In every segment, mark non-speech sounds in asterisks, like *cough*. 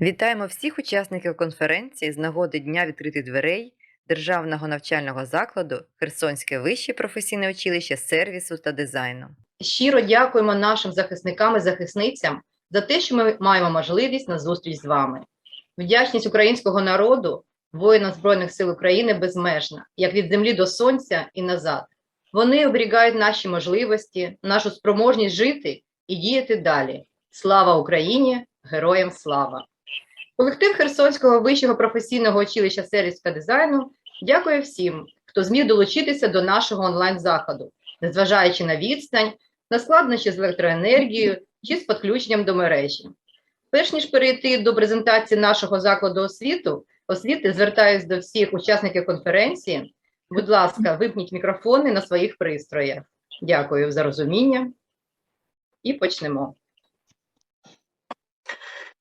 Вітаємо всіх учасників конференції з нагоди Дня відкритих дверей Державного навчального закладу Херсонське вище професійне училище сервісу та дизайну. Щиро дякуємо нашим захисникам і захисницям за те, що ми маємо можливість на зустріч з вами. Вдячність українського народу, воїнам Збройних сил України безмежна, як від землі до сонця і назад. Вони оберігають наші можливості, нашу спроможність жити і діяти далі. Слава Україні! Героям слава! Колектив Херсонського вищого професійного училища сервісу та дизайну дякує всім, хто зміг долучитися до нашого онлайн-заходу, незважаючи на відстань, на складнощі з електроенергією чи з підключенням до мережі. Перш ніж перейти до презентації нашого закладу освіту, освіти, звертаюся до всіх учасників конференції. Будь ласка, випніть мікрофони на своїх пристроях. Дякую за розуміння. І почнемо.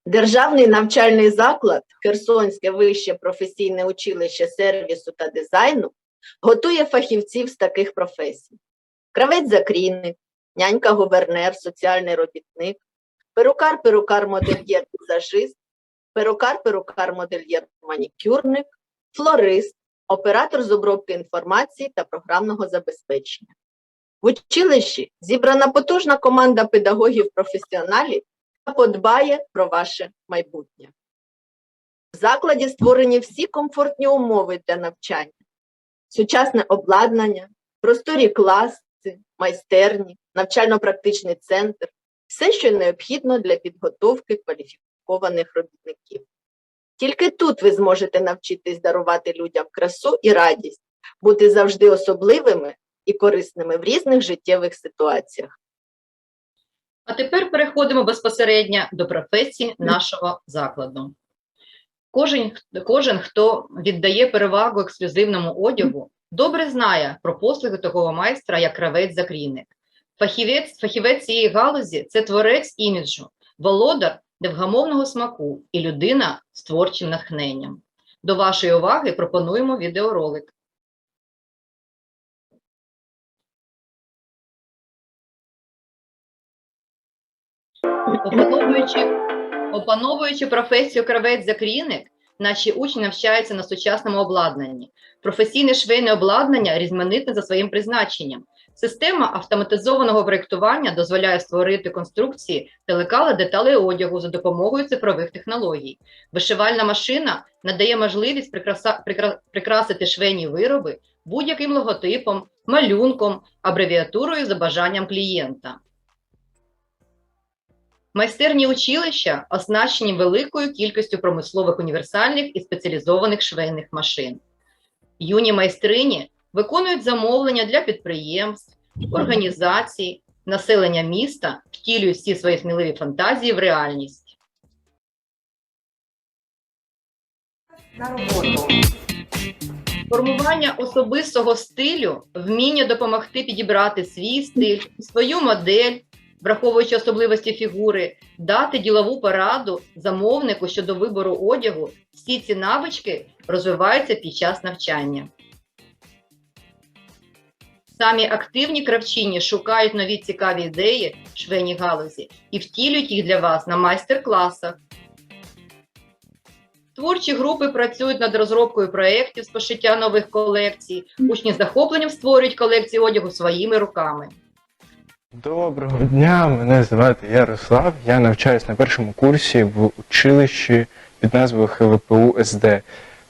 Державний навчальний заклад Херсонське вище професійне училище сервісу та дизайну готує фахівців з таких професій: кравець-закрійник, нянька-гувернер, соціальний робітник, перукар, перукар, модельєр, візажист, перукар, перукар, модельєр, манікюрник, флорист, оператор з обробки інформації та програмного забезпечення. В училищі зібрана потужна команда педагогів-професіоналів, подбає про ваше майбутнє. В закладі створені всі комфортні умови для навчання, сучасне обладнання, просторі класи, майстерні, навчально-практичний центр, все, що необхідно для підготовки кваліфікованих робітників. Тільки тут ви зможете навчитись дарувати людям красу і радість, бути завжди особливими і корисними в різних життєвих ситуаціях. А тепер переходимо безпосередньо до професії нашого закладу. Кожен, кожен, хто віддає перевагу ексклюзивному одягу, добре знає про послуги такого майстра, як кравець-закрійник. Фахівець, фахівець цієї галузі це творець іміджу, володар невгамовного смаку і людина з творчим натхненням. До вашої уваги пропонуємо відеоролик. Опановуючи, опановуючи професію кравець-закрійник, наші учні навчаються на сучасному обладнанні. Професійне швейне обладнання різноманітне за своїм призначенням. Система автоматизованого проєктування дозволяє створити конструкції та лекала деталей одягу за допомогою цифрових технологій. Вишивальна машина надає можливість прикраса, прикра- прикрасити швейні вироби будь-яким логотипом, малюнком, абревіатурою за бажанням клієнта. Майстерні училища оснащені великою кількістю промислових універсальних і спеціалізованих швейних машин. Юні майстрині виконують замовлення для підприємств, організацій, населення міста, втілюють всі свої сміливі фантазії в реальність. на роботу. Формування особистого стилю, вміння допомогти підібрати свій стиль, свою модель, враховуючи особливості фігури, дати ділову пораду замовнику щодо вибору одягу, всі ці навички розвиваються під час навчання. Самі активні кравчині шукають нові цікаві ідеї в швейній галузі і втілюють їх для вас на майстер-класах. Творчі групи працюють над розробкою проєктів з пошиття нових колекцій. Учні з захопленням створюють колекції одягу своїми руками. Доброго дня, мене звати Ярослав. Я навчаюсь на першому курсі в училищі під назвою ХВПУ СД.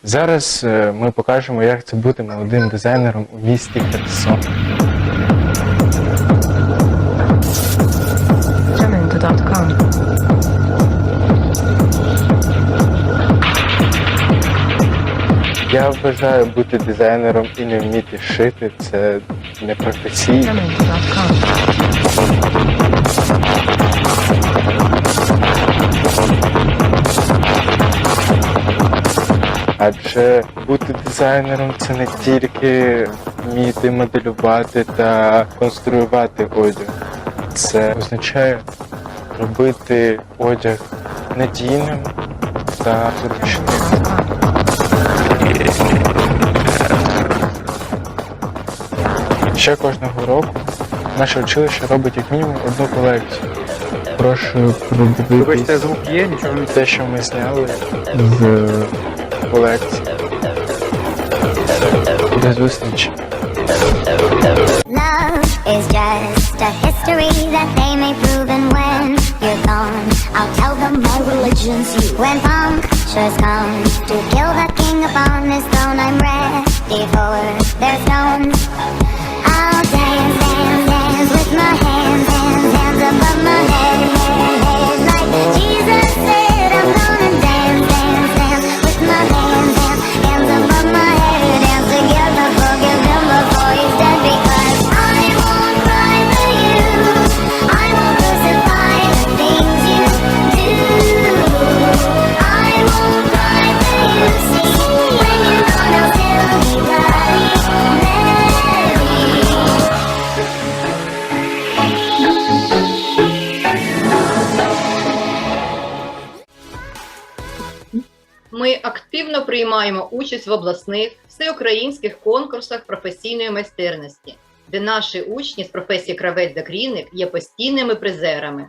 Зараз е, ми покажемо, як це бути молодим дизайнером у місті Херсон. Я вважаю бути дизайнером і не вміти шити це не професійно. Jamendo.com. Адже бути дизайнером це не тільки вміти моделювати та конструювати одяг. Це означає робити одяг надійним та зручним. Ще кожного року наше училище робить як мінімум одну колекцію. Прошу Вибачте, продивитися звук є, нічого не те, що ми зняли з колекції. До зустрічі. Love is just a history that they may prove, and when you're gone, I'll tell them my religion's you. When punctures come to kill the king upon his throne, I'm ready for their stones. I'll dance, dance, dance with my hands, hands, hands above my head, head, head. Like Jesus приймаємо участь в обласних всеукраїнських конкурсах професійної майстерності, де наші учні з професії кравець закрійник є постійними призерами.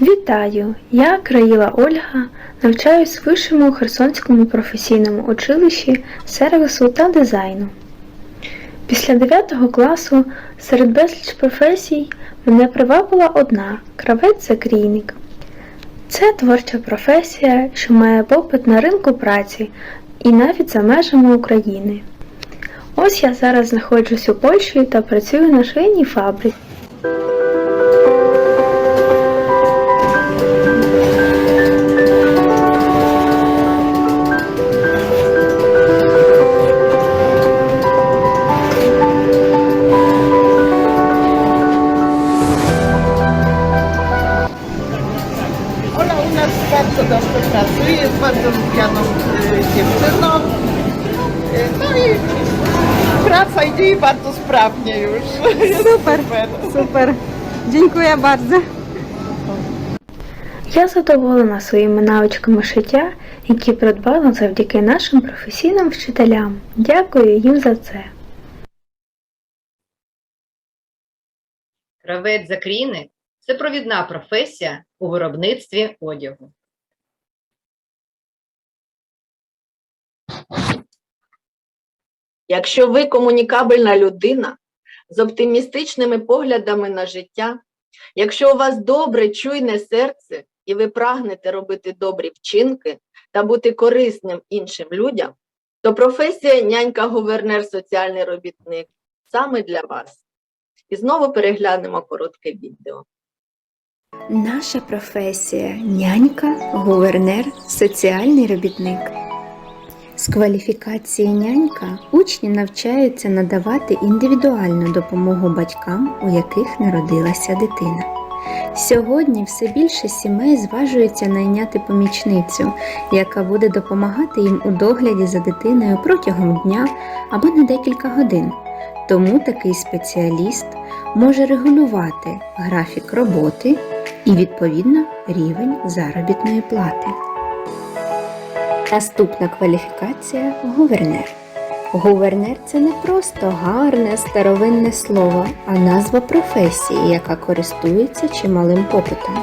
Вітаю! Я Країла Ольга, навчаюсь в вищому Херсонському професійному училищі сервісу та дизайну. Після 9 класу серед безліч професій мене привабила одна кравець-закрійник. Це творча професія, що має попит на ринку праці і навіть за межами України. Ось я зараз знаходжусь у Польщі та працюю на швейній фабриці. Sprawnie już. Super. Super. Dziękuję bardzo. Я задоволена своїми навичками шиття, які придбала завдяки нашим професійним вчителям. Дякую їм за це. Кравець закрійник це провідна професія у виробництві одягу. Якщо ви комунікабельна людина з оптимістичними поглядами на життя, якщо у вас добре чуйне серце і ви прагнете робити добрі вчинки та бути корисним іншим людям, то професія нянька-гувернер соціальний робітник саме для вас. І знову переглянемо коротке відео. Наша професія нянька, гувернер, соціальний робітник. З кваліфікації нянька учні навчаються надавати індивідуальну допомогу батькам, у яких народилася дитина. Сьогодні все більше сімей зважуються найняти помічницю, яка буде допомагати їм у догляді за дитиною протягом дня або на декілька годин. Тому такий спеціаліст може регулювати графік роботи і відповідно рівень заробітної плати. Наступна кваліфікація гувернер. Гувернер це не просто гарне старовинне слово, а назва професії, яка користується чималим попитом.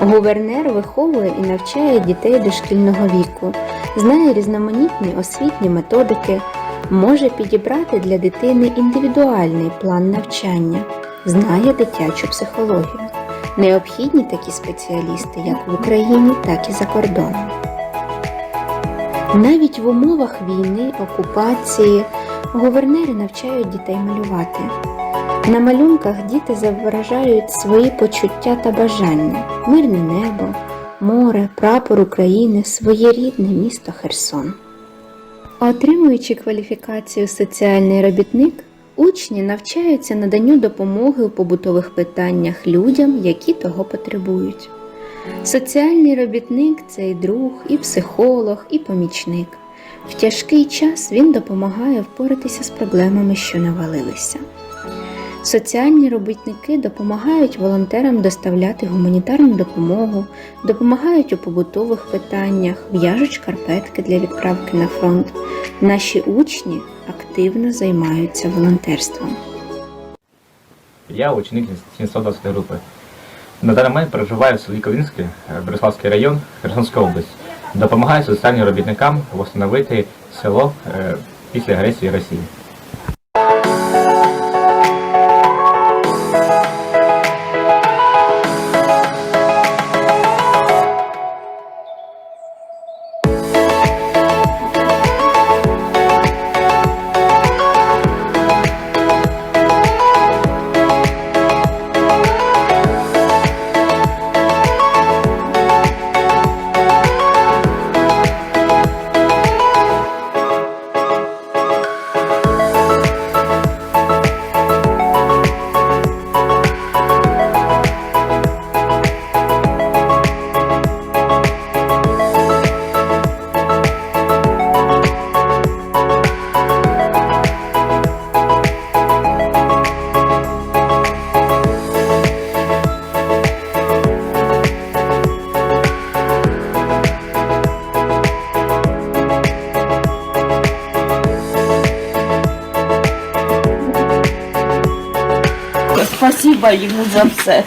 Гувернер виховує і навчає дітей дошкільного віку, знає різноманітні освітні методики, може підібрати для дитини індивідуальний план навчання, знає дитячу психологію. Необхідні такі спеціалісти як в Україні, так і за кордоном. Навіть в умовах війни, окупації гувернери навчають дітей малювати. На малюнках діти зображають свої почуття та бажання, мирне небо, море, прапор України, своє рідне місто Херсон. Отримуючи кваліфікацію соціальний робітник, учні навчаються наданню допомоги у побутових питаннях людям, які того потребують. Соціальний робітник це і друг, і психолог, і помічник. В тяжкий час він допомагає впоратися з проблемами, що навалилися. Соціальні робітники допомагають волонтерам доставляти гуманітарну допомогу, допомагають у побутових питаннях, в'яжуть шкарпетки для відправки на фронт. Наші учні активно займаються волонтерством. Я ученик 720 групи. На даний момент проживаю в селі Ковінське, е, Бориславський район, Херсонська область. Допомагаю соціальним робітникам встановити село е, після агресії Росії. Спасибо йому за все.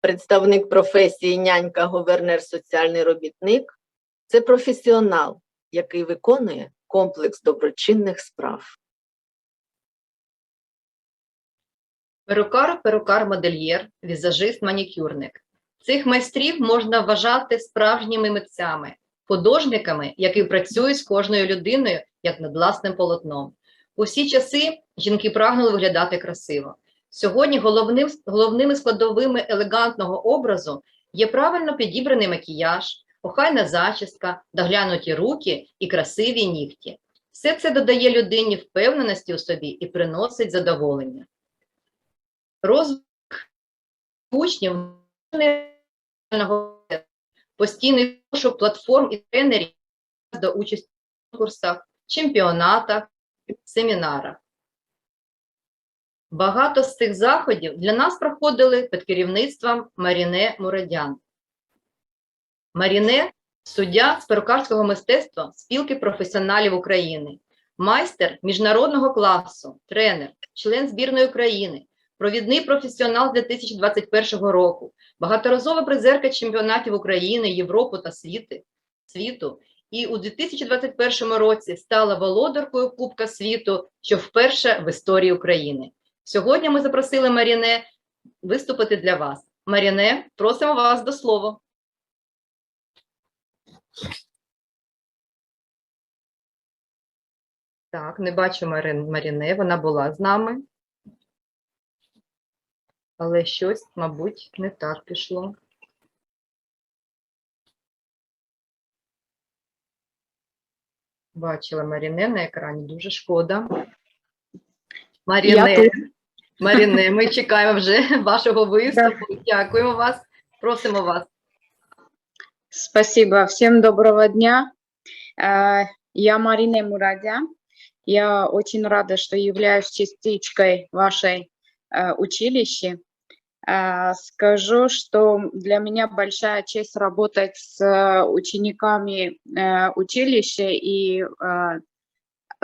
Представник професії нянька, гувернер, соціальний робітник це професіонал, який виконує комплекс доброчинних справ. Перукар, перукар, модельєр, візажист, манікюрник. Цих майстрів можна вважати справжніми митцями, художниками, які працюють з кожною людиною як над власним полотном. У всі часи жінки прагнули виглядати красиво. Сьогодні головним, головними складовими елегантного образу є правильно підібраний макіяж, охайна зачіска, доглянуті руки і красиві нігті. Все це додає людині впевненості у собі і приносить задоволення. Розвиток учнів постійний пошук платформ і тренерів до участі в конкурсах, чемпіонатах, семінарах. Багато з цих заходів для нас проходили під керівництвом Маріне Мурадян. Маріне суддя з перукарського мистецтва спілки професіоналів України, майстер міжнародного класу, тренер, член збірної України, провідний професіонал 2021 року, багаторазова призерка чемпіонатів України, Європи та світи, світу. І у 2021 році стала володаркою Кубка світу, що вперше в історії України. Сьогодні ми запросили Маріне виступити для вас. Маріне, просимо вас до слова. Так, не бачу Маріне, вона була з нами. Але щось, мабуть, не так пішло. Бачила Маріне на екрані, дуже шкода. Маріне, Маріне, ми чекаємо вже *laughs* вашого виступу. Дякуємо вас. Просимо вас. Спасибо. Всем доброго дня. Я Марина Мурадян. Я очень рада, что являюсь частичкой вашей э, училища. Э, Скажу, что для меня большая честь работать с э, учениками э, училища и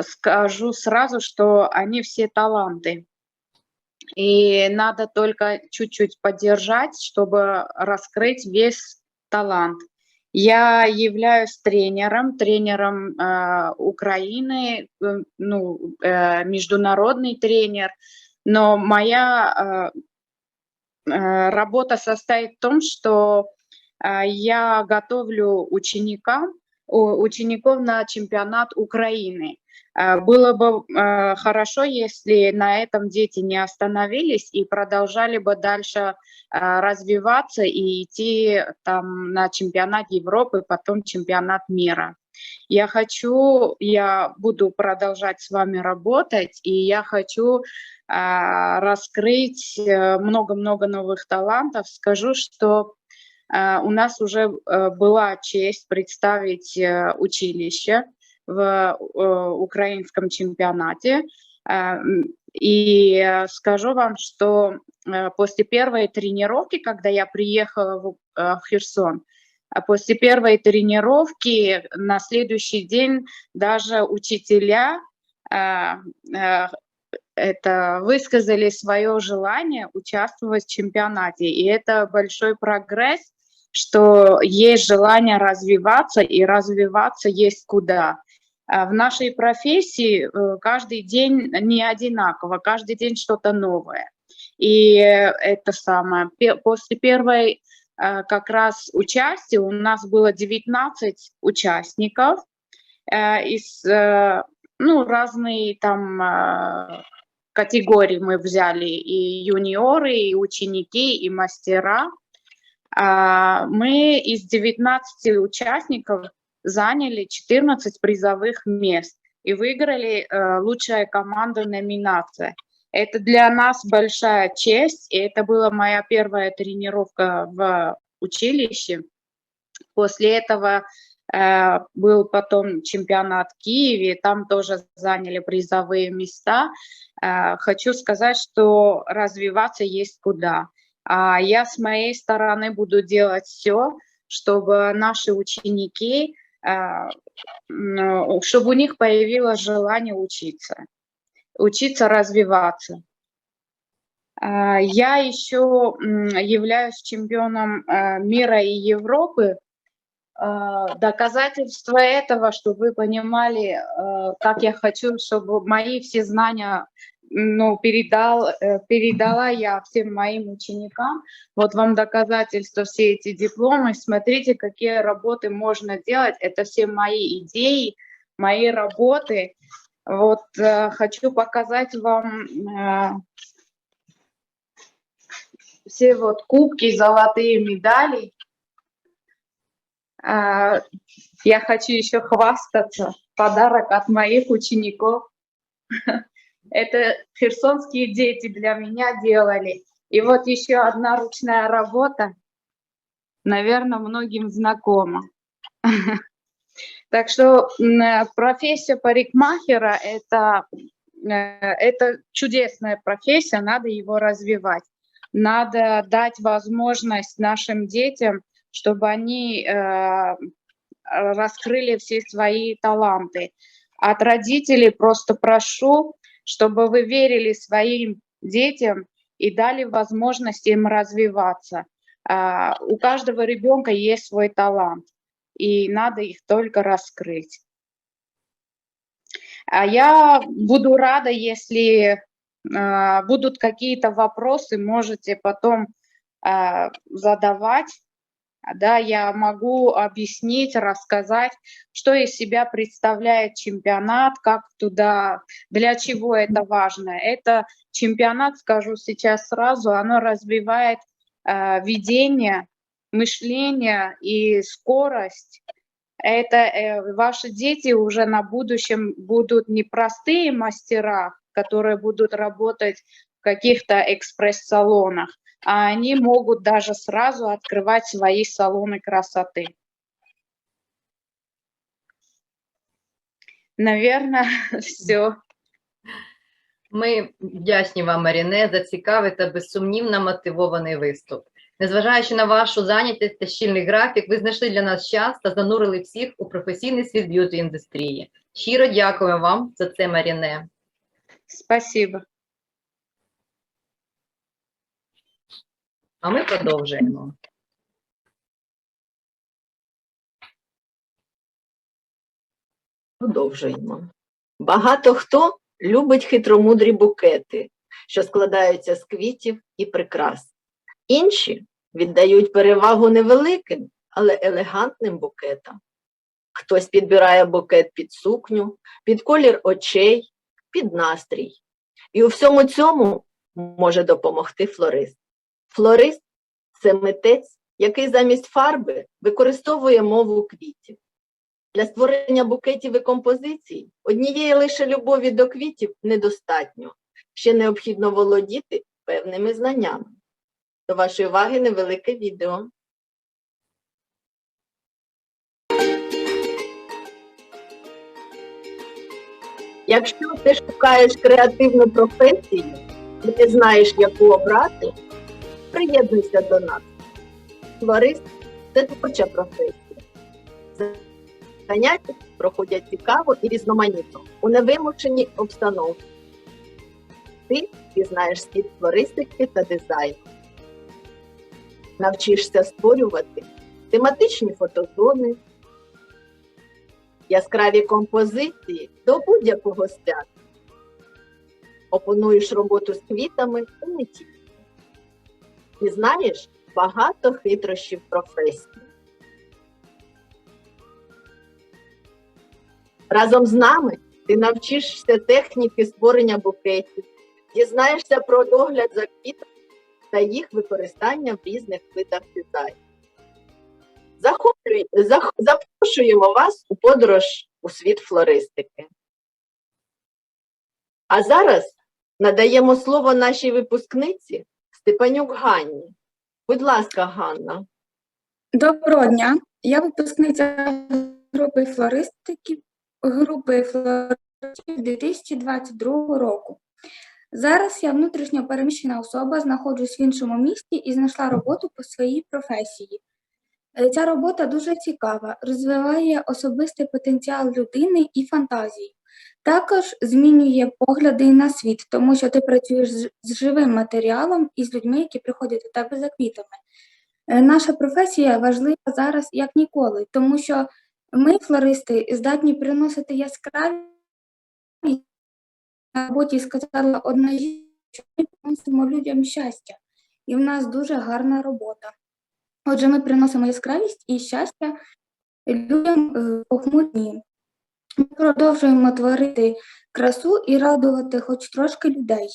скажу сразу, что они все таланты. И надо только чуть-чуть поддержать, чтобы раскрыть весь талант. Я являюсь тренером, тренером э, Украины, э, ну, э, международный тренер, но моя работа состоит в том, что э, я готовлю ученика, учеников на чемпионат Украины. Э, Было бы э, хорошо, если на этом дети не остановились и продолжали бы дальше э, развиваться и идти там на чемпионат Европы, потом чемпионат мира. Я хочу, я буду продолжать с вами работать, и я хочу а, раскрыть э, много-много новых талантов. Скажу, что а, у нас уже э, была честь представить э, училище в э, украинском чемпионате. Э, И э, скажу вам, что э, после первой тренировки, когда я приехала в, э, в Херсон, после первой тренировки на следующий день даже учителя э, э, это высказали свое желание участвовать в чемпионате. И это большой прогресс, что есть желание развиваться, и развиваться есть куда. А В нашей профессии э, каждый день не одинаково, каждый день что-то новое. И это самое. После первой как раз участия у нас было 19 участников э, из э, ну, разные там э, категории мы взяли, и юниоры, и ученики, и мастера. А, Мы из 19 участников заняли 14 призовых мест и выиграли э, лучшая команда номинация. Это для нас большая честь, и это была моя первая тренировка в училище. После этого э, был потом чемпионат в Киеве, там тоже заняли призовые места. Э, хочу сказать, что развиваться есть куда. А я с моей стороны буду делать все, чтобы наши ученики, э, м, чтобы у них появилось желание учиться, учиться развиваться. А, Я еще являюсь чемпионом э, мира и Европы. А, Доказательство этого, чтобы вы понимали, как я хочу, чтобы мои все знания ну, передал, э, передала я всем моим ученикам. Вот вам доказательства, все эти дипломы. Смотрите, какие работы можно делать. Это все мои идеи, мои работы. Вот э, хочу показать вам э, все вот кубки, золотые медали. А, Я хочу еще хвастаться. Подарок от моих учеников. *laughs* Это херсонские дети для меня делали. И вот еще одна ручная работа, наверное, многим знакома. *laughs* Так что э, профессия парикмахера это, э, это чудесная профессия, надо его развивать. Надо дать возможность нашим детям, чтобы они э, раскрыли все свои таланты. От родителей просто прошу, чтобы вы верили своим детям и дали возможность им развиваться. А, У каждого ребенка есть свой талант, и надо их только раскрыть. А я буду рада, если а, будут какие-то вопросы, можете потом а, задавать. Да, я могу объяснить, рассказать, что из себя представляет чемпионат, как туда, для чего это важно. Это чемпионат, скажу сейчас сразу, оно развивает э, видение, мышление и скорость. Это э, ваши дети уже на будущем будут не простые мастера, которые будут работать в каких-то экспресс-салонах, а они могут даже сразу открывать свои салоны красоты. Наверное, *laughs* все. Ми вдячні вам, Маріне, за цікавий та безсумнівно мотивований виступ. Незважаючи на вашу зайнятість та щільний графік, ви знайшли для нас час та занурили всіх у професійний світ б'юті індустрії. Щиро дякую вам за це, Маріне. Спасибо. А ми продовжуємо. Продовжуємо. Багато хто любить хитромудрі букети, що складаються з квітів і прикрас. Інші віддають перевагу невеликим, але елегантним букетам. Хтось підбирає букет під сукню, під колір очей, під настрій. І у всьому цьому може допомогти флорист. Флорист це митець, який замість фарби використовує мову квітів. Для створення букетів і композицій однієї лише любові до квітів недостатньо. Ще необхідно володіти певними знаннями. До вашої уваги невелике відео. Якщо ти шукаєш креативну професію і не знаєш, яку обрати, приєднуйся до нас. Флорист це творча професія. Заняття проходять цікаво і різноманітно у невимушеній обстановці. Ти пізнаєш світ флористики та дизайну. Навчишся створювати тематичні фотозони, яскраві композиції до будь-якого свята. Опануєш роботу з квітами і не тільки. Пізнаєш багато хитрощів професії. Разом з нами ти навчишся техніки створення букетів, дізнаєшся про догляд за квітами та їх використання в різних видах дизайну. Запрошуємо вас у подорож у світ флористики. А зараз надаємо слово нашій випускниці Степанюк Ганні. Будь ласка, Ганна. Доброго дня. Я випускниця групи флористики групи флористів 2022 року. Зараз я внутрішньо переміщена особа, знаходжусь в іншому місті і знайшла роботу по своїй професії. Е, Ця робота дуже цікава, розвиває особистий потенціал людини і фантазію. Також змінює погляди на світ, тому що ти працюєш з живим матеріалом і з людьми, які приходять до тебе за квітами. Е, Наша професія важлива зараз як ніколи, тому що ми, флористи, здатні приносити яскраві на роботі сказала одна жінка, що ми приносимо людям щастя, і в нас дуже гарна робота. Отже, ми приносимо яскравість і щастя людям в похмурі. Ми продовжуємо творити красу і радувати хоч трошки людей.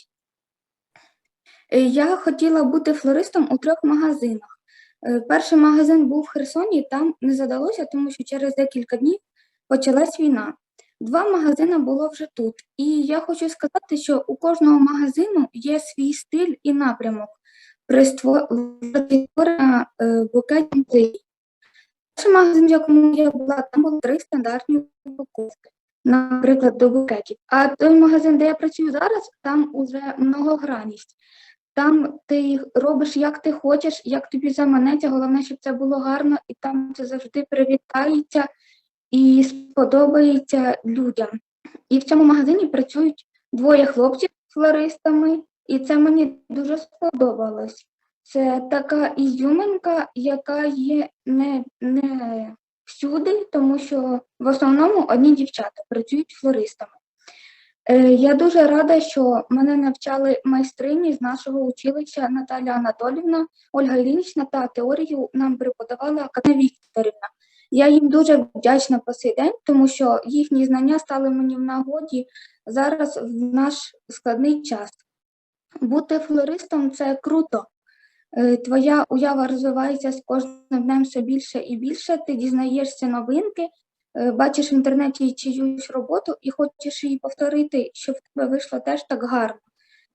Я хотіла бути флористом у трьох магазинах. Е, Перший магазин був в Херсоні, там не задалося, тому що через декілька днів почалась війна. Два магазини було вже тут. І я хочу сказати, що у кожного магазину є свій стиль і напрямок при створенні букетів. Перший магазин, в якому я була, там було три стандартні упаковки, наприклад, до букетів. А той магазин, де я працюю зараз, там уже многогранність. Там ти робиш як ти хочеш, як тобі заманеться. Головне, щоб це було гарно, і там це завжди привітається і сподобається людям. І в цьому магазині працюють двоє хлопців флористами, і це мені дуже сподобалось. Це така ізюминка, яка є не, не всюди, тому що в основному одні дівчата працюють флористами. Е, Я дуже рада, що мене навчали майстрині з нашого училища Наталя Анатолівна, Ольга Іллінічна та теорію нам преподавала Катерина Вікторівна. Я їм дуже вдячна по цей день, тому що їхні знання стали мені в нагоді зараз в наш складний час. Бути флористом це круто. Е, Твоя уява розвивається з кожним днем все більше і більше. Ти дізнаєшся новинки, е, бачиш в інтернеті чиюсь роботу і хочеш її повторити, щоб в тебе вийшло теж так гарно.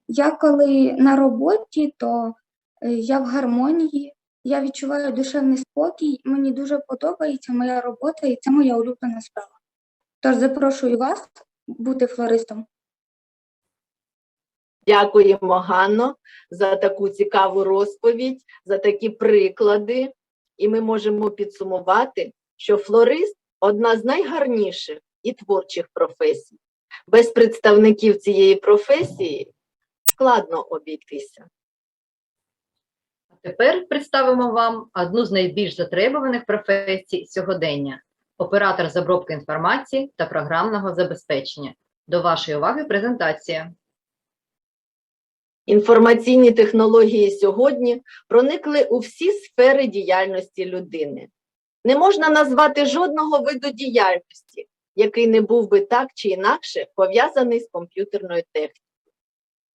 Я коли на роботі, то е, я в гармонії, я відчуваю душевний спокій, мені дуже подобається моя робота і це моя улюблена справа. Тож запрошую вас бути флористом. Дякуємо, Ганно, за таку цікаву розповідь, за такі приклади. І ми можемо підсумувати, що флорист одна з найгарніших і творчих професій. Без представників цієї професії складно обійтися. Тепер представимо вам одну з найбільш затребуваних професій сьогодення оператор з обробки інформації та програмного забезпечення. До вашої уваги презентація. Інформаційні технології сьогодні проникли у всі сфери діяльності людини. Не можна назвати жодного виду діяльності, який не був би так чи інакше пов'язаний з комп'ютерною технікою.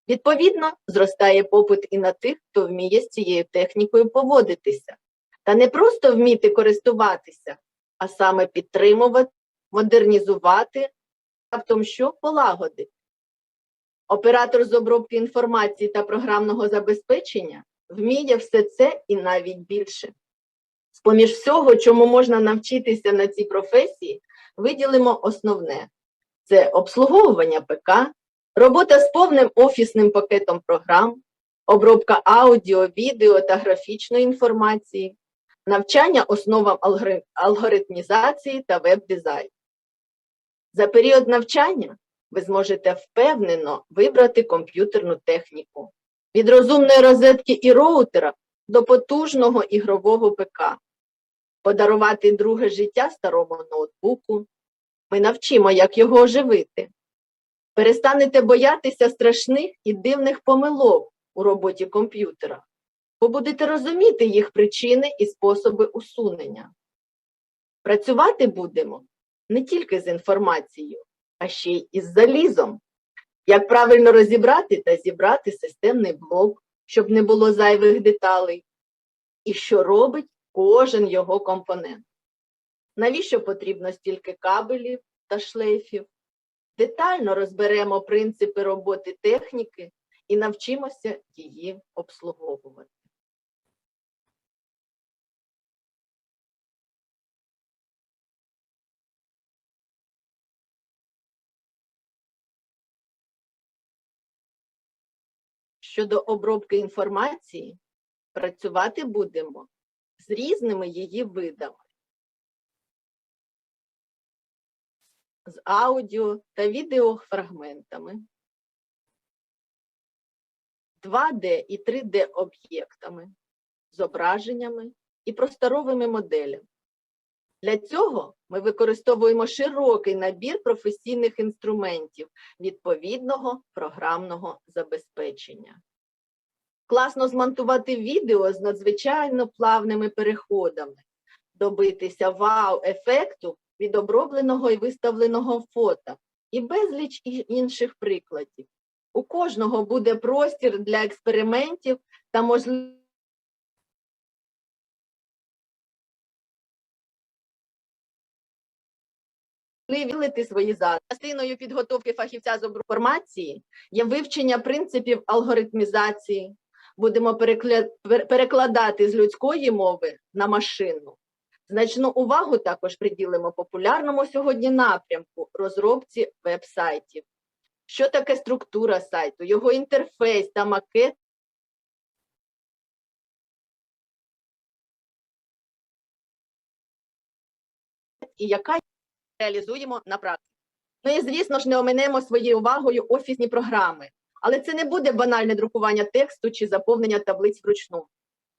Відповідно, зростає попит і на тих, хто вміє з цією технікою поводитися, та не просто вміти користуватися, а саме підтримувати, модернізувати, раптом що полагодити. Оператор з обробки інформації та програмного забезпечення вміє все це і навіть більше. З-поміж всього, чому можна навчитися на цій професії, виділимо основне: Це обслуговування ПК, робота з повним офісним пакетом програм, обробка аудіо, відео та графічної інформації, навчання основам алгоритмізації та веб-дизайну. За період навчання ви зможете впевнено вибрати комп'ютерну техніку від розумної розетки і роутера до потужного ігрового ПК, подарувати друге життя старому ноутбуку. Ми навчимо, як його оживити. Перестанете боятися страшних і дивних помилок у роботі комп'ютера, бо будете розуміти їх причини і способи усунення. Працювати будемо не тільки з інформацією, а ще й із залізом. Як правильно розібрати та зібрати системний блок, щоб не було зайвих деталей, і що робить кожен його компонент. Навіщо потрібно стільки кабелів та шлейфів? Детально розберемо принципи роботи техніки і навчимося її обслуговувати. Щодо обробки інформації, працювати будемо з різними її видами. З аудіо та відеофрагментами, 2D і 3D об'єктами, зображеннями і просторовими моделями. Для цього ми використовуємо широкий набір професійних інструментів відповідного програмного забезпечення. Класно змонтувати відео з надзвичайно плавними переходами, добитися вау-ефекту від обробленого і виставленого фото і безліч інших прикладів. У кожного буде простір для експериментів та можливість вилити свої задачі. Частиною підготовки фахівця з обробки інформації є вивчення принципів алгоритмізації. Будемо перекладати з людської мови на машинну. Значну увагу також приділимо популярному сьогодні напрямку розробці веб-сайтів. Що таке структура сайту, його інтерфейс та макет і яка реалізуємо на практиці. Ну і, звісно ж, не оминемо своєю увагою офісні програми. Але це не буде банальне друкування тексту чи заповнення таблиць вручну.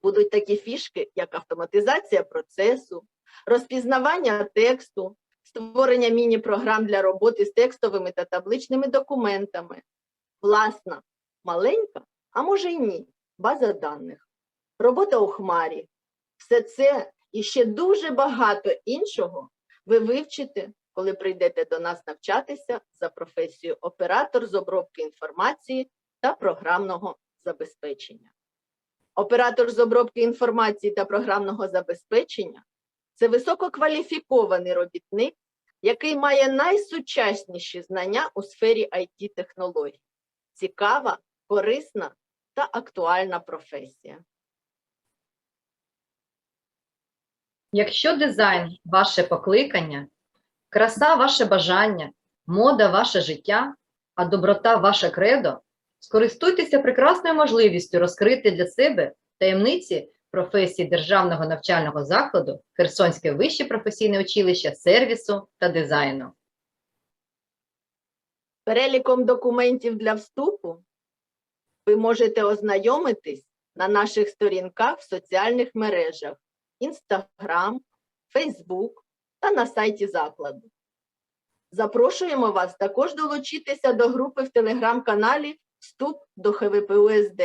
Будуть такі фішки, як автоматизація процесу, розпізнавання тексту, створення міні-програм для роботи з текстовими та табличними документами, власна, маленька, а може й ні, база даних, робота у хмарі. Все це і ще дуже багато іншого ви вивчите, коли прийдете до нас навчатися за професією оператор з обробки інформації та програмного забезпечення. Оператор з обробки інформації та програмного забезпечення це висококваліфікований робітник, який має найсучасніші знання у сфері it технологій Цікава, корисна та актуальна професія. Якщо дизайн ваше покликання, краса ваше бажання, мода ваше життя, а доброта ваше кредо, скористуйтеся прекрасною можливістю розкрити для себе таємниці професії Державного навчального закладу Херсонське вище професійне училище сервісу та дизайну. Переліком документів для вступу ви можете ознайомитись на наших сторінках в соціальних мережах Instagram, Facebook та на сайті закладу. Запрошуємо вас також долучитися до групи в телеграм-каналі Вступ до ХВПУСД,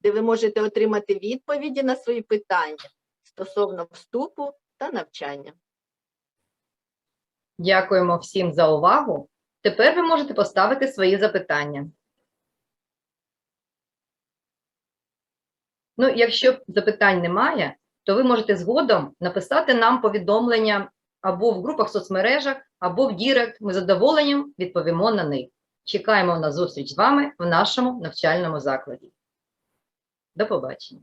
де ви можете отримати відповіді на свої питання стосовно вступу та навчання. Дякуємо всім за увагу. Тепер ви можете поставити свої запитання. Ну, якщо запитань немає, то ви можете згодом написати нам повідомлення або в групах соцмережах, або в Дірект. Ми задоволенням відповімо на них. Чекаємо на зустріч з вами в нашому навчальному закладі. До побачення.